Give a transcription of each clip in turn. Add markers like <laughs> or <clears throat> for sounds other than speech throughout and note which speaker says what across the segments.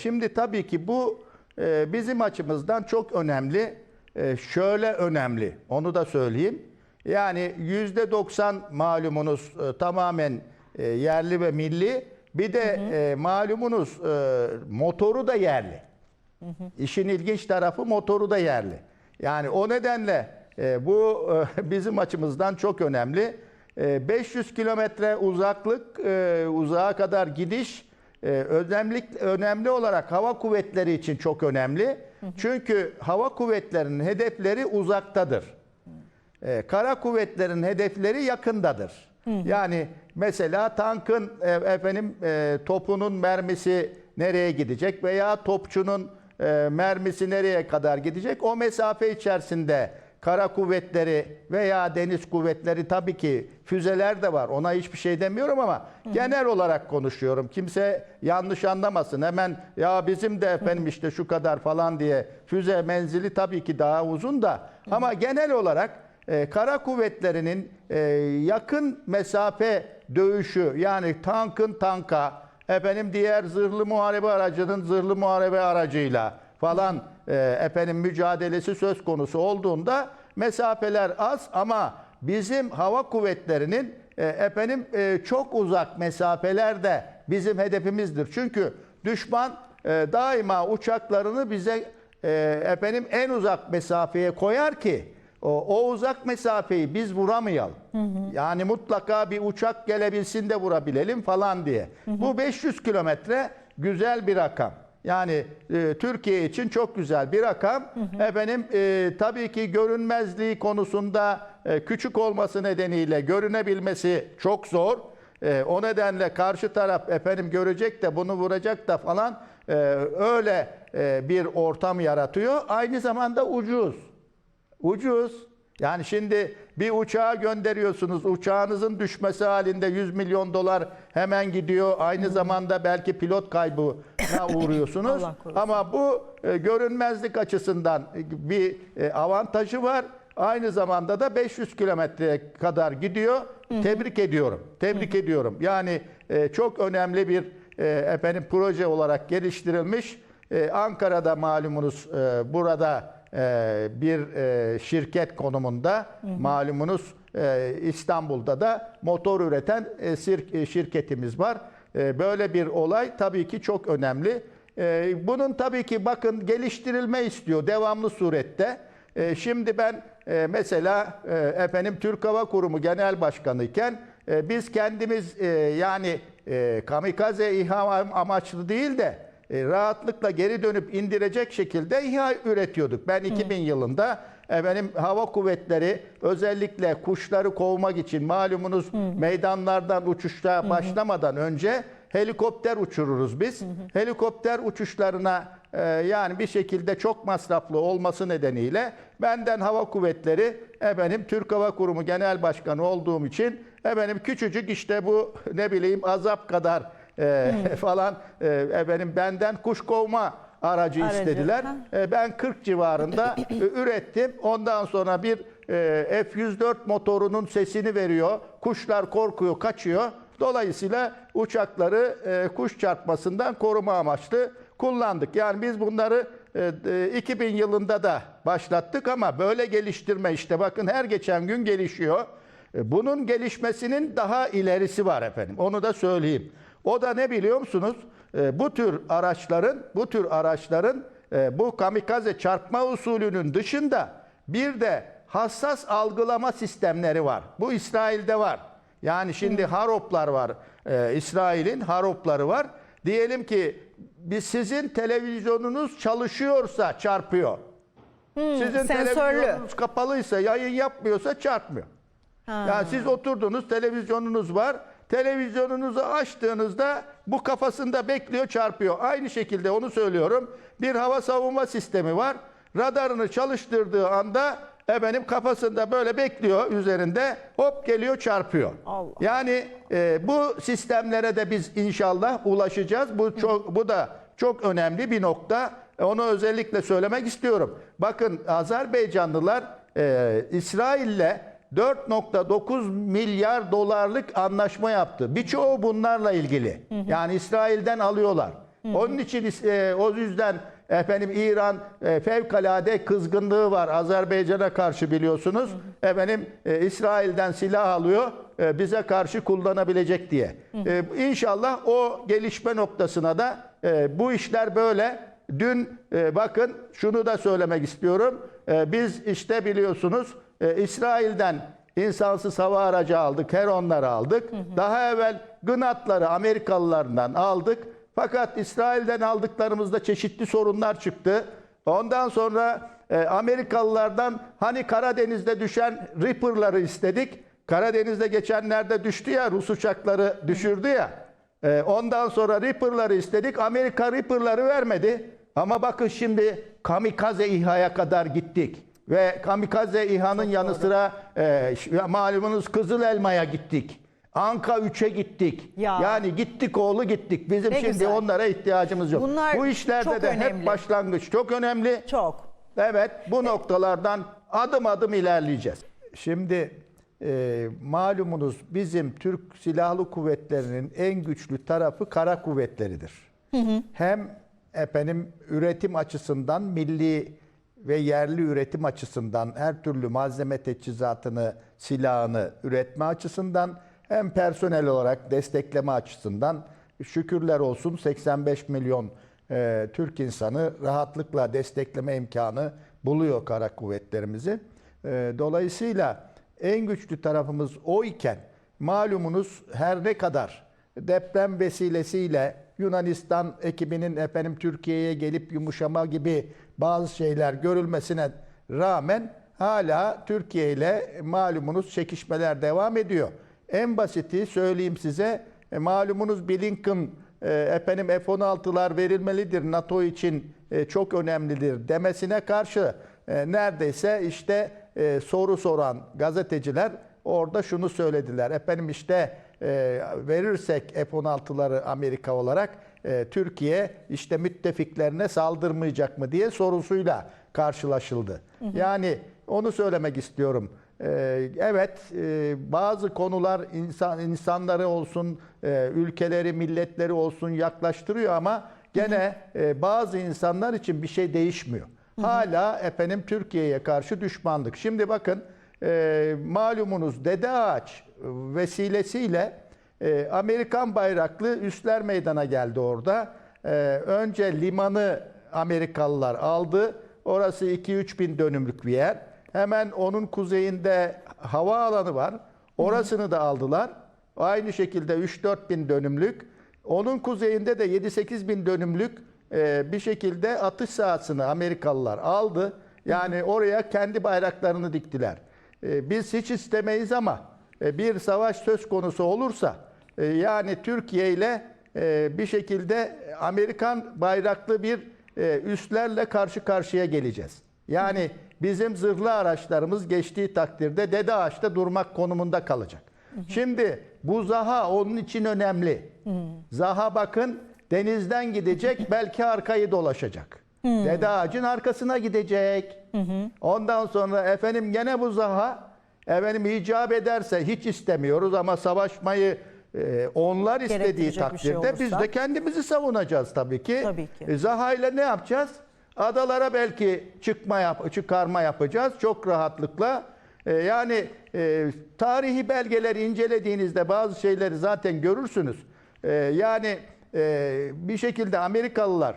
Speaker 1: şimdi tabii ki bu e, bizim açımızdan çok önemli. E, şöyle önemli, onu da söyleyeyim. Yani yüzde 90 malumunuz e, tamamen e, yerli ve milli. Bir de e, malumunuz e, motoru da yerli. İşin ilginç tarafı motoru da yerli. Yani o nedenle e, bu e, <laughs> bizim açımızdan çok önemli. E, 500 kilometre uzaklık, e, uzağa kadar gidiş e, önemli, önemli olarak hava kuvvetleri için çok önemli. Çünkü hava kuvvetlerinin hedefleri uzaktadır. E, kara kuvvetlerin hedefleri yakındadır. Yani mesela tankın e, efendim e, topunun mermisi nereye gidecek veya topçunun e, mermisi nereye kadar gidecek? O mesafe içerisinde kara kuvvetleri veya deniz kuvvetleri tabii ki füzeler de var. Ona hiçbir şey demiyorum ama genel olarak konuşuyorum. Kimse yanlış anlamasın. Hemen ya bizim de efendim işte şu kadar falan diye füze menzili tabii ki daha uzun da ama genel olarak e, kara kuvvetlerinin e, yakın mesafe dövüşü yani tankın tanka efendim diğer zırhlı muharebe aracının zırhlı muharebe aracıyla falan e, efendim mücadelesi söz konusu olduğunda mesafeler az ama bizim hava kuvvetlerinin e, efendim e, çok uzak mesafelerde bizim hedefimizdir. Çünkü düşman e, daima uçaklarını bize e, efendim en uzak mesafeye koyar ki o, o uzak mesafeyi biz vuramayalım. Yani mutlaka bir uçak gelebilsin de vurabilelim falan diye. Bu 500 kilometre güzel bir rakam. Yani e, Türkiye için çok güzel bir rakam. Efendim e, tabii ki görünmezliği konusunda e, küçük olması nedeniyle görünebilmesi çok zor. E, o nedenle karşı taraf efendim görecek de bunu vuracak da falan e, öyle e, bir ortam yaratıyor. Aynı zamanda ucuz. Ucuz. Yani şimdi bir uçağa gönderiyorsunuz. Uçağınızın düşmesi halinde 100 milyon dolar hemen gidiyor. Aynı zamanda belki pilot kaybına <laughs> uğruyorsunuz. Ama bu e, görünmezlik açısından bir e, avantajı var. Aynı zamanda da 500 kilometreye kadar gidiyor. Tebrik ediyorum. Tebrik ediyorum. Yani e, çok önemli bir e, efendim proje olarak geliştirilmiş. E, Ankara'da malumunuz e, burada e, bir e, şirket konumunda malumunuz e, İstanbul'da da motor üreten e, e, şirketimiz var. E, Böyle bir olay tabii ki çok önemli. E, Bunun tabii ki bakın geliştirilme istiyor devamlı surette. E, Şimdi ben e, mesela e, efendim Türk Hava Kurumu Genel Başkanı iken e, biz kendimiz e, yani e, kamikaze İHA amaçlı değil de e, rahatlıkla geri dönüp indirecek şekilde İHA üretiyorduk. Ben 2000 yılında efendim hava kuvvetleri özellikle kuşları kovmak için malumunuz meydanlardan uçuşa başlamadan önce helikopter uçururuz biz. Helikopter uçuşlarına e, yani bir şekilde çok masraflı olması nedeniyle benden hava kuvvetleri efendim Türk Hava Kurumu Genel Başkanı olduğum için efendim küçücük işte bu ne bileyim azap kadar e, <laughs> falan e, efendim benden kuş kovma aracı
Speaker 2: Aracı,
Speaker 1: istediler.
Speaker 2: ha.
Speaker 1: E, ben 40 civarında <clears throat> ürettim. Ondan sonra bir e, F-104 motorunun sesini veriyor. Kuşlar korkuyor, kaçıyor. Dolayısıyla uçakları e, kuş çarpmasından koruma amaçlı kullandık. Yani biz bunları e, e, 2000 yılında da başlattık ama böyle geliştirme işte bakın her geçen gün gelişiyor. E, Bunun gelişmesinin daha ilerisi var efendim. Onu da söyleyeyim. O da ne biliyor musunuz? E, Bu tür araçların, bu tür araçların e, bu kamikaze çarpma usulünün dışında bir de hassas algılama sistemleri var. Bu İsrail'de var. Yani şimdi Haroplar var. E, İsrail'in Haropları var. Diyelim ki biz sizin televizyonunuz çalışıyorsa çarpıyor. Sizin
Speaker 2: sensörlü.
Speaker 1: televizyonunuz kapalıysa, yayın yapmıyorsa çarpmıyor. Yani siz oturdunuz, televizyonunuz var. Televizyonunuzu açtığınızda bu kafasında bekliyor, çarpıyor. Aynı şekilde onu söylüyorum. Bir hava savunma sistemi var. Radarını çalıştırdığı anda efendim kafasında böyle bekliyor üzerinde. Hop geliyor, çarpıyor.
Speaker 2: Allah.
Speaker 1: Yani e, bu sistemlere de biz inşallah ulaşacağız. Bu çok bu da çok önemli bir nokta. E, Onu özellikle söylemek istiyorum. Bakın Azerbaycanlılar e, İsrail'le 4.9 milyar dolarlık anlaşma yaptı. Birçoğu bunlarla ilgili. Yani İsrail'den alıyorlar. Onun için e, o yüzden efendim İran e, fevkalade kızgınlığı var Azerbaycan'a karşı biliyorsunuz. Efendim e, İsrail'den silah alıyor e, bize karşı kullanabilecek diye. E, inşallah o gelişme noktasına da e, bu işler böyle. Dün e, bakın şunu da söylemek istiyorum. E, biz işte biliyorsunuz e, İsrail'den insansız hava aracı aldık, Heronları aldık. Daha evvel Gnatları Amerikalılardan aldık. Fakat İsrail'den aldıklarımızda çeşitli sorunlar çıktı. Ondan sonra e, Amerikalılardan hani Karadeniz'de düşen Reaper'ları istedik. Karadeniz'de geçenlerde düştü ya Rus uçakları düşürdü ya. E, ondan sonra Reaper'ları istedik. Amerika Reaper'ları vermedi. Ama bakın şimdi kamikaze İHA'ya kadar gittik. Ve kamikaze İHA'nın yanı sıra e, malumunuz Kızıl Elma'ya gittik. Anka 3'e gittik.
Speaker 2: Ya.
Speaker 1: Yani gittik oğlu gittik. Bizim
Speaker 2: Ne
Speaker 1: şimdi
Speaker 2: güzel.
Speaker 1: onlara ihtiyacımız yok.
Speaker 2: Bunlar
Speaker 1: Bu işlerde
Speaker 2: çok
Speaker 1: de
Speaker 2: önemli.
Speaker 1: hep başlangıç çok önemli.
Speaker 2: Çok.
Speaker 1: Evet bu noktalardan adım adım ilerleyeceğiz. Şimdi e, malumunuz bizim Türk Silahlı Kuvvetleri'nin en güçlü tarafı kara kuvvetleridir. Hem efendim üretim açısından milli ve yerli üretim açısından her türlü malzeme teçhizatını, silahını üretme açısından hem personel olarak destekleme açısından şükürler olsun 85 milyon e, Türk insanı rahatlıkla destekleme imkanı buluyor kara kuvvetlerimizi. E, dolayısıyla en güçlü tarafımız o iken malumunuz her ne kadar deprem vesilesiyle Yunanistan ekibinin efendim Türkiye'ye gelip yumuşama gibi bazı şeyler görülmesine rağmen hala Türkiye ile malumunuz çekişmeler devam ediyor. En basiti söyleyeyim size e, malumunuz Blinken e, efendim F-16'lar verilmelidir NATO için e, çok önemlidir demesine karşı e, neredeyse işte soru soran gazeteciler orada şunu söylediler. Efendim işte e, verirsek F-16'ları Amerika olarak e, Türkiye işte müttefiklerine saldırmayacak mı diye sorusuyla karşılaşıldı. Yani onu söylemek istiyorum. Ee, Evet, e, bazı konular insan insanları olsun, e, ülkeleri, milletleri olsun yaklaştırıyor ama gene e, bazı insanlar için bir şey değişmiyor. Hala efendim Türkiye'ye karşı düşmanlık. Şimdi bakın e, malumunuz Dede Ağaç vesilesiyle e, Amerikan bayraklı üsler meydana geldi orada. E, önce limanı Amerikalılar aldı. Orası 2-3 bin dönümlük bir yer. Hemen onun kuzeyinde hava alanı var. Orasını da aldılar. Aynı şekilde 3-4 bin dönümlük. Onun kuzeyinde de 7-8 bin dönümlük e, bir şekilde atış sahasını Amerikalılar aldı. Yani oraya kendi bayraklarını diktiler. E, biz hiç istemeyiz ama bir savaş söz konusu olursa e, yani Türkiye ile e, bir şekilde Amerikan bayraklı bir e, üslerle karşı karşıya geleceğiz. Yani bizim zırhlı araçlarımız geçtiği takdirde Dede Ağaç'ta durmak konumunda kalacak. Şimdi bu Zaha onun için önemli. Zaha bakın denizden gidecek <laughs> belki arkayı dolaşacak. Dede Ağaç'ın arkasına gidecek. Ondan sonra efendim gene bu Zaha efendim icap ederse hiç istemiyoruz ama savaşmayı e, onlar istediği
Speaker 2: Gerektirecek bir şey
Speaker 1: takdirde biz de kendimizi savunacağız tabii ki.
Speaker 2: Tabii ki.
Speaker 1: E, Zaha ile ne yapacağız? Adalara belki çıkma yap, çıkarma yapacağız çok rahatlıkla. E, yani e, tarihi belgeleri incelediğinizde bazı şeyleri zaten görürsünüz. E, yani e, bir şekilde Amerikalılar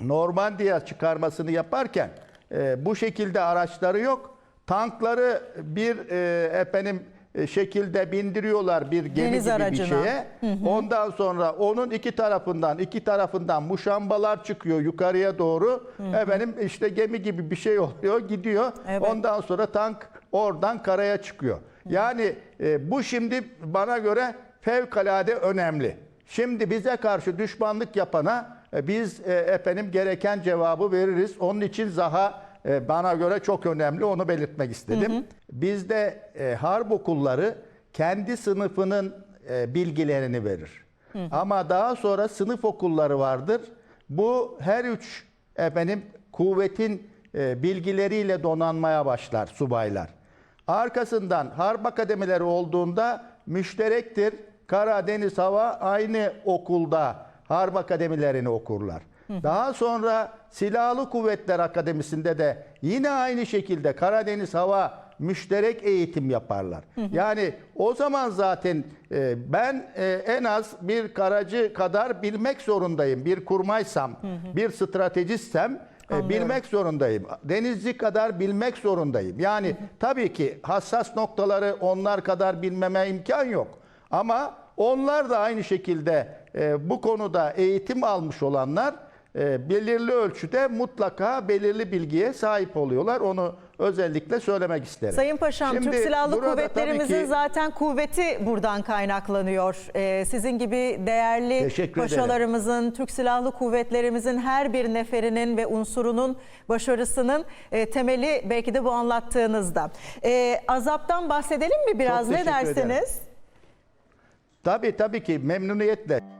Speaker 1: Normandiya çıkarmasını yaparken e, bu şekilde araçları yok. Tankları bir e, efendim e, şekilde bindiriyorlar bir gemi
Speaker 2: Deniz
Speaker 1: gibi bir
Speaker 2: aracına.
Speaker 1: şeye. Ondan sonra onun iki tarafından iki tarafından muşambalar çıkıyor yukarıya doğru. Efendim işte gemi gibi bir şey oluyor gidiyor.
Speaker 2: Evet.
Speaker 1: Ondan sonra tank oradan karaya çıkıyor. Yani e, bu şimdi bana göre fevkalade önemli. Şimdi bize karşı düşmanlık yapana e, biz e, efendim gereken cevabı veririz. Onun için Zaha bana göre çok önemli. Onu belirtmek istedim. Bizde e, harp okulları kendi sınıfının e, bilgilerini verir. Ama daha sonra sınıf okulları vardır. Bu her üç efendim kuvvetin e, bilgileriyle donanmaya başlar subaylar. Arkasından harp akademileri olduğunda müşterektir. Kara, deniz, hava aynı okulda harp akademilerini okurlar. Daha sonra Silahlı Kuvvetler Akademisi'nde de yine aynı şekilde Karadeniz Hava müşterek eğitim yaparlar. Yani o zaman zaten e, ben e, en az bir karacı kadar bilmek zorundayım. Bir kurmaysam, bir stratejistsem e, bilmek zorundayım. Denizci kadar bilmek zorundayım. Yani tabii ki hassas noktaları onlar kadar bilmeme imkan yok. Ama onlar da aynı şekilde e, bu konuda eğitim almış olanlar e, belirli ölçüde mutlaka belirli bilgiye sahip oluyorlar. Onu özellikle söylemek isterim.
Speaker 2: Sayın Paşam,
Speaker 1: Şimdi
Speaker 2: Türk Silahlı Kuvvetlerimizin
Speaker 1: ki-
Speaker 2: zaten kuvveti buradan kaynaklanıyor. Ee, sizin gibi değerli
Speaker 1: Teşekkür ederim.
Speaker 2: paşalarımızın, Türk Silahlı Kuvvetlerimizin her bir neferinin ve unsurunun başarısının e, temeli belki de bu anlattığınızda. Ee, azaptan bahsedelim mi biraz? Ne
Speaker 1: teşekkür ederim.
Speaker 2: dersiniz?
Speaker 1: Tabii tabii ki memnuniyetle.